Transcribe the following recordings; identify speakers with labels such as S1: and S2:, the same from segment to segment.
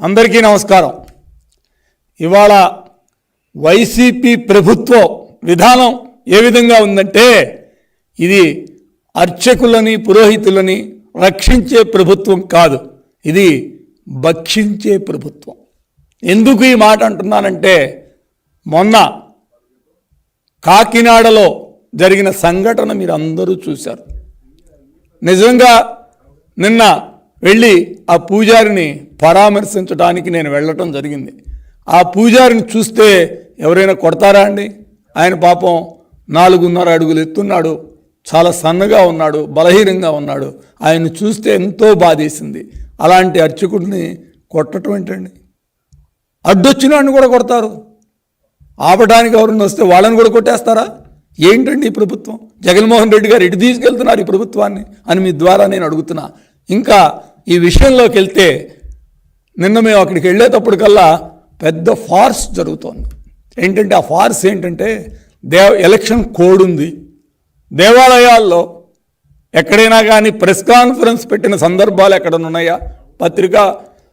S1: అందరికీ నమస్కారం. ఇవాళ వైసీపీ ప్రభుత్వ విధానం ఏ విధంగా ఉందంటే ఇది అర్చకులని పురోహితులని రక్షించే ప్రభుత్వం కాదు ఇది భక్షించే ప్రభుత్వం. ఎందుకు ఈ మాట అంటున్నానంటే మొన్న కాకినాడలో జరిగిన సంఘటన మీరు అందరూ చూశారు. నిజంగా నిన్న వెళ్ళి ఆ పూజారిని పరామర్శించడానికి నేను వెళ్ళటం జరిగింది. ఆ పూజారిని చూస్తే ఎవరైనా కొడతారా అండి? ఆయన పాపం నాలుగున్నర అడుగులు ఎత్తున్నాడు. చాలా సన్నగా ఉన్నాడు బలహీనంగా ఉన్నాడు. ఆయన చూస్తే ఎంతో బాధేసింది. అలాంటి అర్చకుడిని కొట్టడం ఏంటండి? అడ్డొచ్చిన వాడిని కూడా కొడతారు. ఆపడానికి ఎవరిని వస్తే వాళ్ళని కూడా కొట్టేస్తారా? ఏంటండి ఈ ప్రభుత్వం? జగన్మోహన్ రెడ్డి గారు ఇటు తీసుకెళ్తున్నారు ఈ ప్రభుత్వాన్ని అని మీ ద్వారా నేను అడుగుతున్నా. ఇంకా ఈ విషయంలోకి వెళ్తే నిన్న మేము అక్కడికి వెళ్ళేటప్పటికల్లా పెద్ద ఫార్స్ జరుగుతోంది. ఏంటంటే ఆ ఫార్స్ ఏంటంటే దేవ ఎలక్షన్ కోడ్ ఉంది. దేవాలయాల్లో ఎక్కడైనా కానీ ప్రెస్ కాన్ఫరెన్స్ పెట్టిన సందర్భాలు ఎక్కడనున్నాయా పత్రికా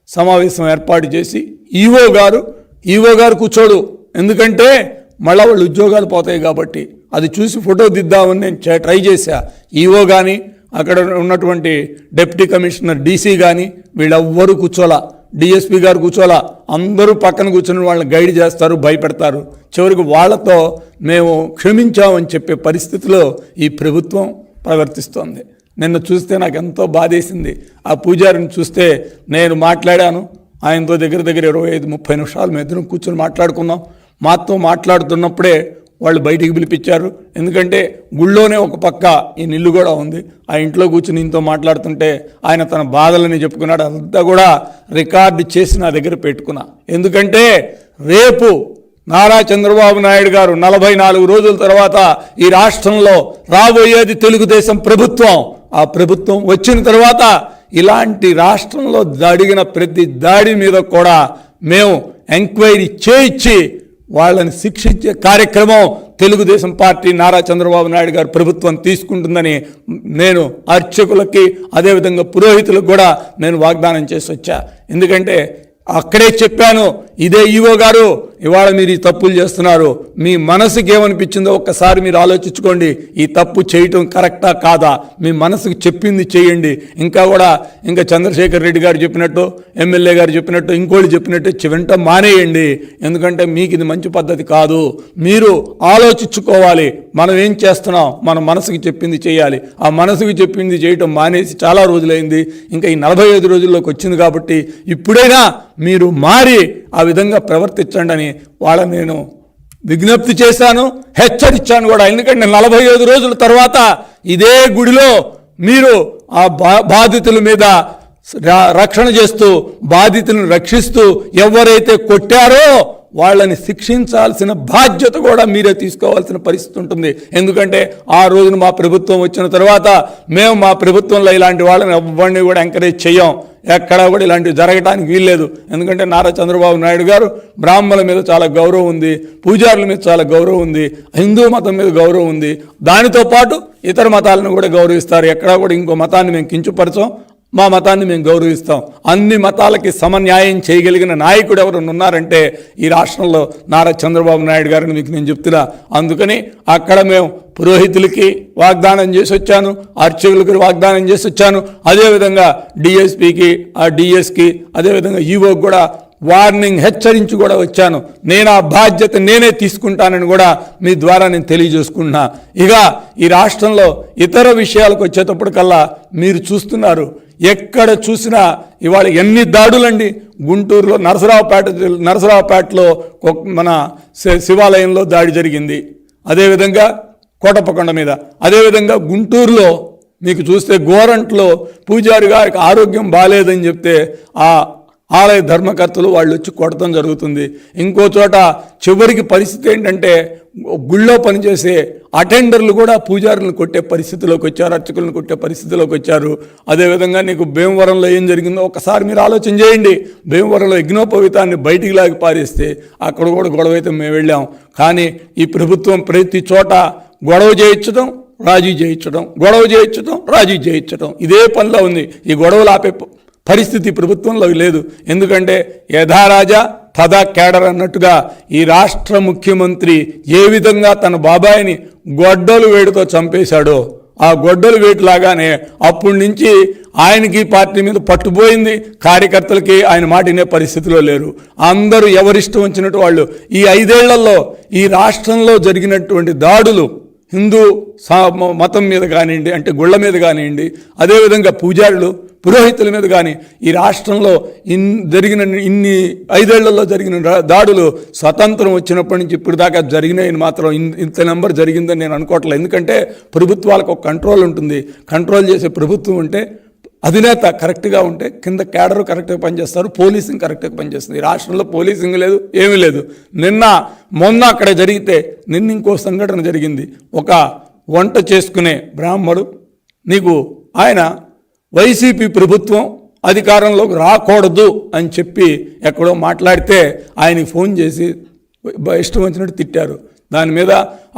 S1: సమావేశం ఏర్పాటు చేసి ఈవో గారు ఈవో గారు కూర్చోడు. ఎందుకంటే మళ్ళా వాళ్ళు ఉద్యోగాలు పోతాయి కాబట్టి. అది చూసి ఫోటో దిద్దామని నేను ట్రై చేశా. ఈవో కానీ అక్కడ ఉన్నటువంటి డిప్యూటీ కమిషనర్ డీసీ కానీ వీళ్ళెవ్వరూ కూర్చోలా. డిఎస్పీ గారు కూర్చోలా అందరూ పక్కన కూర్చొని వాళ్ళని గైడ్ చేస్తారు భయపెడతారు. చివరికి వాళ్ళతో మేము క్షమించామని చెప్పే పరిస్థితిలో ఈ ప్రభుత్వం ప్రవర్తిస్తోంది. నిన్న చూస్తే నాకు ఎంతో బాధేసింది. ఆ పూజారిని చూస్తే నేను మాట్లాడాను. ఆయనతో దగ్గర దగ్గర ఇరవై ఐదు ముప్పై నిమిషాలు మేము ఇద్దరం కూర్చొని మాట్లాడుకున్నాం. మాతో మాట్లాడుతున్నప్పుడే వాళ్ళు బయటికి పిలిపించారు. ఎందుకంటే గుళ్ళోనే ఒక పక్క ఈ నిల్లు కూడా ఉంది. ఆ ఇంట్లో కూర్చుని ఇంతో మాట్లాడుతుంటే ఆయన తన బాధలని చెప్పుకున్నాడు. అంతా కూడా రికార్డు చేసి నా దగ్గర పెట్టుకున్నా. ఎందుకంటే రేపు నారా చంద్రబాబు నాయుడు గారు నలభై నాలుగు రోజుల తర్వాత ఈ రాష్ట్రంలో రాబోయేది తెలుగుదేశం ప్రభుత్వం. ఆ ప్రభుత్వం వచ్చిన తర్వాత ఇలాంటి రాష్ట్రంలో జరిగిన ప్రతి దాడి మీద కూడా మేము ఎంక్వైరీ చేయించి వాళ్ళని శిక్షించే కార్యక్రమం తెలుగుదేశం పార్టీ నారా చంద్రబాబు నాయుడు గారు ప్రభుత్వం తీసుకుంటుందని నేను అర్చకులకి అదేవిధంగా పురోహితులకు కూడా నేను వాగ్దానం చేసి వచ్చా ఎందుకంటే అక్కడే చెప్పాను ఇదే ఈవో గారు ఇవాళ మీరు ఈ తప్పులు చేస్తున్నారు. మీ మనసుకి ఏమనిపించిందో ఒక్కసారి మీరు ఆలోచించుకోండి. ఈ తప్పు చేయటం కరెక్టా కాదా? మీ మనసుకు చెప్పింది చేయండి. ఇంకా కూడా ఇంకా చంద్రశేఖర్ రెడ్డి గారు చెప్పినట్టు ఎమ్మెల్యే గారు చెప్పినట్టు ఇంకోళ్ళు చెప్పినట్టు వెంట మానేయండి. ఎందుకంటే మీకు ఇది మంచి పద్ధతి కాదు. మీరు ఆలోచించుకోవాలి. మనం ఏం చేస్తున్నాం? మన మనసుకు చెప్పింది చేయాలి. ఆ మనసుకి చెప్పింది చేయటం మానేసి చాలా రోజులైంది. ఇంకా ఈ నలభై ఐదు రోజుల్లోకి వచ్చింది కాబట్టి ఇప్పుడైనా మీరు మారి ఆ విధంగా ప్రవర్తించండి అని వాళ్ళని నేను విజ్ఞప్తి చేశాను హెచ్చరించాను కూడా. ఎందుకంటే నలభై ఐదు రోజుల తర్వాత ఇదే గుడిలో మీరు ఆ బా బాధితుల మీద ర- రక్షణ చేస్తూ బాధితులను రక్షిస్తూ ఎవరైతే కొట్టారో వాళ్ళని శిక్షించాల్సిన బాధ్యత కూడా మీరే తీసుకోవాల్సిన పరిస్థితి ఉంటుంది. ఎందుకంటే ఆ రోజున మా ప్రభుత్వం వచ్చిన తర్వాత మేము మా ప్రభుత్వంలో ఇలాంటి వాళ్ళని ఎవ్వరిని కూడా ఎంకరేజ్ చేయం ఎక్కడా కూడా ఇలాంటివి జరగడానికి వీల్లేదు. ఎందుకంటే నారా చంద్రబాబు నాయుడు గారు బ్రాహ్మణుల మీద చాలా గౌరవం ఉంది పూజారుల మీద చాలా గౌరవం ఉంది హిందూ మతం మీద గౌరవం ఉంది. దానితో పాటు ఇతర మతాలను కూడా గౌరవిస్తారు. ఎక్కడా కూడా ఇంకో మతాన్ని మేము కించుపరచం. మా మతాన్ని మేము గౌరవిస్తాం. అన్ని మతాలకి సమన్యాయం చేయగలిగిన నాయకుడు ఎవరు ఉన్నారంటే ఈ రాష్ట్రంలో నారా చంద్రబాబు నాయుడు గారిని మీకు నేను చెప్తున్నా. అందుకని అక్కడ మేము పురోహితులకి వాగ్దానం చేసి వచ్చాను అర్చకులకి వాగ్దానం చేసి వచ్చాను. అదేవిధంగా డిఎస్పికి ఆ డిఎస్కి అదేవిధంగా ఈవోకి కూడా వార్నింగ్ హెచ్చరించి కూడా వచ్చాను. నేను ఆ బాధ్యత నేనే తీసుకుంటానని కూడా మీ ద్వారా నేను తెలియజేసుకుంటున్నా. ఇక ఈ రాష్ట్రంలో ఇతర విషయాలకు వచ్చేటప్పటికల్లా మీరు చూస్తున్నారు. ఎక్కడ చూసినా ఇవాళ ఎన్ని దాడులండి? గుంటూరులో నరసరావుపేట నరసరావుపేటలో మన శి- శివాలయంలో దాడి జరిగింది. అదేవిధంగా కోటప్పకొండ మీద. అదేవిధంగా గుంటూరులో మీకు చూస్తే గోరంట్లో పూజారి గారికి ఆరోగ్యం బాగాలేదని చెప్తే ఆ ఆలయ ధర్మకర్తలు వాళ్ళు వచ్చి కొడటం జరుగుతుంది. ఇంకో చోట చివరికి పరిస్థితి ఏంటంటే గుళ్ళో పనిచేసే అటెండర్లు కూడా పూజారులను కొట్టే పరిస్థితిలోకి వచ్చారు అర్చకులను కొట్టే పరిస్థితిలోకి వచ్చారు. అదేవిధంగా నీకు భీమవరంలో ఏం జరిగిందో ఒకసారి మీరు ఆలోచన చేయండి. భీమవరంలో యజ్ఞోపవితాన్ని బయటికి లాగి పారేస్తే అక్కడ కూడా గొడవ అయితే మేము వెళ్ళాం. కానీ ఈ ప్రభుత్వం ప్రతి చోట గొడవ చేయించడం రాజీ చేయించడం గొడవ చేయించడం రాజీ చేయించడం. ఇదే పనిలో ఉంది. ఈ గొడవలు ఆపే పరిస్థితి ప్రభుత్వంలో లేదు. ఎందుకంటే యథారాజా తదా కేడర్ అన్నట్టుగా ఈ రాష్ట్ర ముఖ్యమంత్రి ఏ విధంగా తన బాబాయిని గొడ్డలు వేడితో చంపేశాడో ఆ గొడ్డలు వేటిలాగానే అప్పటి నుంచి ఆయనకి పార్టీ మీద పట్టుపోయింది కార్యకర్తలకి ఆయన మాట వినే పరిస్థితిలో లేరు. అందరూ ఎవరిష్టం వచ్చినట్టు వాళ్ళు ఈ ఐదేళ్ళలో ఈ రాష్ట్రంలో జరిగినటువంటి దాడులు హిందూ సా- మ- మతం మీద కానివ్వండి అంటే గుళ్ళ మీద కానివ్వండి అదేవిధంగా పూజారులు పురోహితుల మీద కానీ ఈ రాష్ట్రంలో ఇన్ జరిగిన ఇన్ని ఐదేళ్ళలో జరిగిన దాడులు స్వతంత్రం వచ్చినప్పటి నుంచి ఇప్పుడు దాకా జరిగినాయని మాత్రం ఇంత నెంబర్ జరిగిందని నేను అనుకోవట్లేదు. ఎందుకంటే ప్రభుత్వాలకు ఒక కంట్రోల్ ఉంటుంది. కంట్రోల్ చేసే ప్రభుత్వం ఉంటే అధినేత కరెక్ట్గా ఉంటే కింద క్యాడర్ కరెక్ట్గా పనిచేస్తారు. పోలీసింగ్ కరెక్ట్గా పనిచేస్తుంది. ఈ రాష్ట్రంలో పోలీసింగ్ లేదు ఏమీ లేదు. నిన్న మొన్న అక్కడ జరిగితే నిన్న ఇంకో సంఘటన జరిగింది. ఒక వంట చేసుకునే బ్రాహ్మడు నీకు ఆయన వైసీపీ ప్రభుత్వం అధికారంలోకి రాకూడదు అని చెప్పి ఎక్కడో మాట్లాడితే ఆయనకి ఫోన్ చేసి ఇష్టం వచ్చినట్టు తిట్టారు. దాని మీద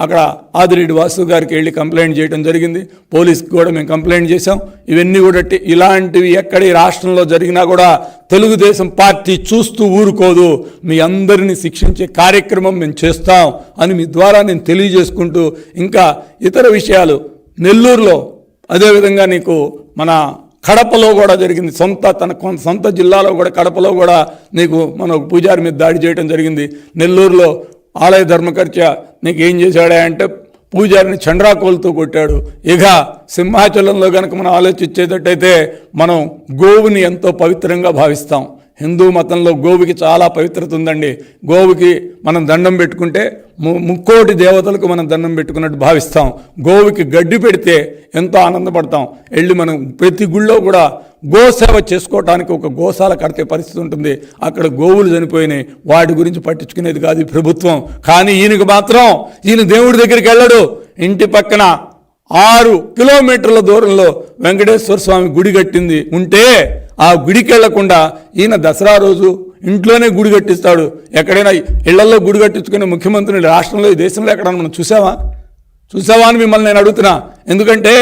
S1: అక్కడ ఆదిరెడ్డి వాసు గారికి వెళ్ళి కంప్లైంట్ చేయడం జరిగింది. పోలీస్కి కూడా మేము కంప్లైంట్ చేసాం ఇవన్నీ కూడా ఇలాంటివి ఎక్కడ ఈ రాష్ట్రంలో జరిగినా కూడా తెలుగుదేశం పార్టీ చూస్తూ ఊరుకోదు. మీ అందరినీ శిక్షించే కార్యక్రమం మేము చేస్తాం అని మీ ద్వారా నేను తెలియజేసుకుంటూ ఇంకా ఇతర విషయాలు నెల్లూరులో అదేవిధంగా నీకు మన కడపలో కూడా జరిగింది. సొంత తన సొంత జిల్లాలో కూడా కడపలో కూడా నీకు మన పూజారి మీద దాడి చేయడం జరిగింది. నెల్లూరులో ఆలయ ధర్మకర్త నీకు ఏం చేశాడా అంటే పూజారిని చండ్రాకోలతో కొట్టాడు. ఇక సింహాచలంలో కనుక మనం ఆలోచించేటట్టయితే మనం గోవుని ఎంతో పవిత్రంగా భావిస్తాం. హిందూ మతంలో గోవుకి చాలా పవిత్రత ఉందండి. గోవుకి మనం దండం పెట్టుకుంటే ము- ముక్కోటి దేవతలకు మనం దండం పెట్టుకున్నట్టు భావిస్తాం. గోవుకి గడ్డి పెడితే ఎంతో ఆనందపడతాం. వెళ్ళి మనం ప్రతి గుళ్ళో కూడా గోసేవ చేసుకోవటానికి ఒక గోశాల కడితే పరిస్థితి ఉంటుంది. అక్కడ గోవులు చనిపోయినాయి. వాటి గురించి పట్టించుకునేది కాదు ఈ ప్రభుత్వం. కానీ ఈయనకు మాత్రం ఈయన దేవుడి దగ్గరికి వెళ్ళడు. ఇంటి పక్కన ఆరు కిలోమీటర్ల దూరంలో వెంకటేశ్వర స్వామి గుడి కట్టింది. ఉంటే ఆ గుడికి వెళ్ళకుండా ఈయన దసరా రోజు ఇంట్లోనే గుడి కట్టిస్తాడు. ఎక్కడైనా ఇళ్ళలో గుడి కట్టించుకునే ముఖ్యమంత్రిని రాష్ట్రంలో ఈ దేశంలో ఎక్కడైనా మనం చూసావా? చూసావా అని మిమ్మల్ని నేను అడుగుతున్నా. ఎందుకంటే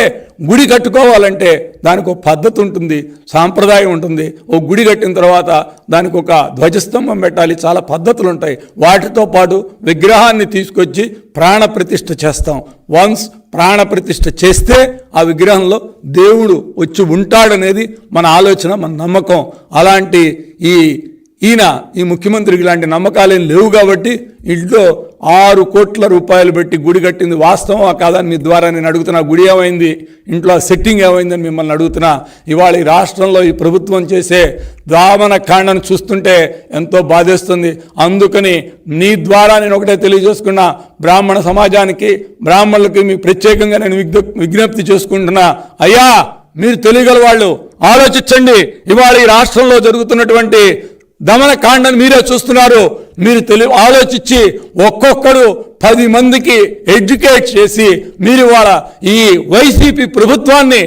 S1: గుడి కట్టుకోవాలంటే దానికి ఒక పద్ధతి ఉంటుంది సాంప్రదాయం ఉంటుంది. ఓ గుడి కట్టిన తర్వాత దానికి ఒక ధ్వజస్తంభం పెట్టాలి. చాలా పద్ధతులు ఉంటాయి. వాటితో పాటు విగ్రహాన్ని తీసుకొచ్చి ప్రాణప్రతిష్ఠ చేస్తాం. వన్స్ ప్రాణ ప్రతిష్ఠ చేస్తే ఆ విగ్రహంలో దేవుడు వచ్చి ఉంటాడనేది మన ఆలోచన మన నమ్మకం. అలాంటి ఈ ఈయన ఈ ముఖ్యమంత్రికి ఇలాంటి నమ్మకాలేం లేవు కాబట్టి ఇంట్లో ఆరు కోట్ల రూపాయలు పెట్టి గుడి కట్టింది. వాస్తవం కాదని మీ ద్వారా నేను అడుగుతున్నా. గుడి ఏమైంది? ఇంట్లో సెట్టింగ్ ఏమైందని మిమ్మల్ని అడుగుతున్నా. ఇవాళ ఈ రాష్ట్రంలో ఈ ప్రభుత్వం చేసే దామన కాండను చూస్తుంటే ఎంతో బాధేస్తుంది. అందుకని నీ ద్వారా నేను ఒకటే తెలియజేసుకున్నా. బ్రాహ్మణ సమాజానికి బ్రాహ్మణులకి మీ ప్రత్యేకంగా నేను విజ్ఞ విజ్ఞప్తి చేసుకుంటున్నా. అయ్యా మీరు తెలియగల వాళ్ళు ఆలోచించండి. ఇవాళ ఈ రాష్ట్రంలో జరుగుతున్నటువంటి దమనకాండను మీరే చూస్తున్నారు. మీరు తెలివి ఆలోచించి ఒక్కొక్కరు పది మందికి ఎడ్యుకేట్ చేసి మీరు వాళ్ళ ఈ వైసీపీ ప్రభుత్వాన్ని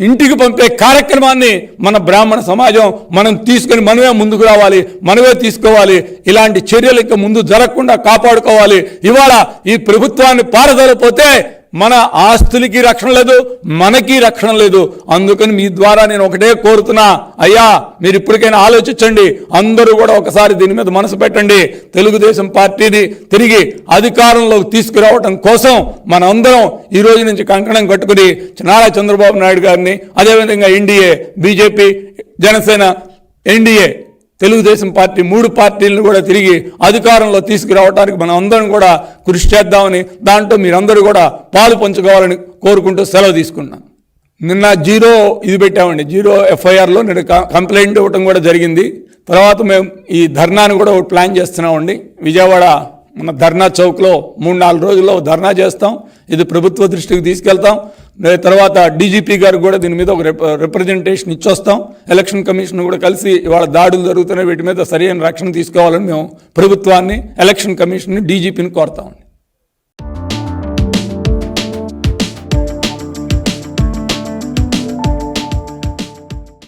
S1: ఇంటికి పంపే కార్యక్రమాన్ని మన బ్రాహ్మణ సమాజం మనం తీసుకొని మనమే ముందుకు రావాలి మనమే తీసుకోవాలి. ఇలాంటి చర్యలు ఇంకా ముందు జరగకుండా కాపాడుకోవాలి. ఇవాళ ఈ ప్రభుత్వాన్ని పారదలపోతే మన ఆస్తులకి రక్షణ లేదు మనకి రక్షణ లేదు. అందుకని మీ ద్వారా నేను ఒకటే కోరుతున్నా అయ్యా మీరు ఇప్పటికైనా ఆలోచించండి. అందరూ కూడా ఒకసారి దీని మీద మనసు పెట్టండి. తెలుగుదేశం పార్టీని తిరిగి అధికారంలోకి తీసుకురావటం కోసం మనందరం ఈ రోజు నుంచి కంకణం కట్టుకుని నారా చంద్రబాబు నాయుడు గారిని అదేవిధంగా NDA BJP Janasena NDA Telugu Desam party మూడు పార్టీలను కూడా తిరిగి అధికారంలో తీసుకురావడానికి మనం అందరం కూడా కృషి చేద్దామని దాంట్లో మీరందరూ కూడా పాలు పంచుకోవాలని కోరుకుంటూ సెలవు తీసుకున్నాను. నిన్న జీరో ఇది పెట్టామండి. జీరో ఎఫ్ఐఆర్లో నేను కంప్లైంట్ ఇవ్వటం కూడా జరిగింది. తర్వాత మేము ఈ ధర్నాను కూడా ప్లాన్ చేస్తున్నామండి. విజయవాడ మన ధర్నా చౌక్లో మూడు నాలుగు రోజుల్లో ధర్నా చేస్తాం. ఇది ప్రభుత్వ దృష్టికి తీసుకెళ్తాం. తర్వాత డీజీపీ గారు కూడా దీని మీద ఒక రిప- రిప్రజెంటేషన్ ఇచ్చొస్తాం. ఎలక్షన్ కమిషన్ కూడా కలిసి ఇవాళ దాడులు జరుగుతున్నాయి. వీటి మీద సరైన రక్షణ తీసుకోవాలని మేము ప్రభుత్వాన్ని ఎలక్షన్ కమిషన్ని డీజీపీని కోరుతామండి.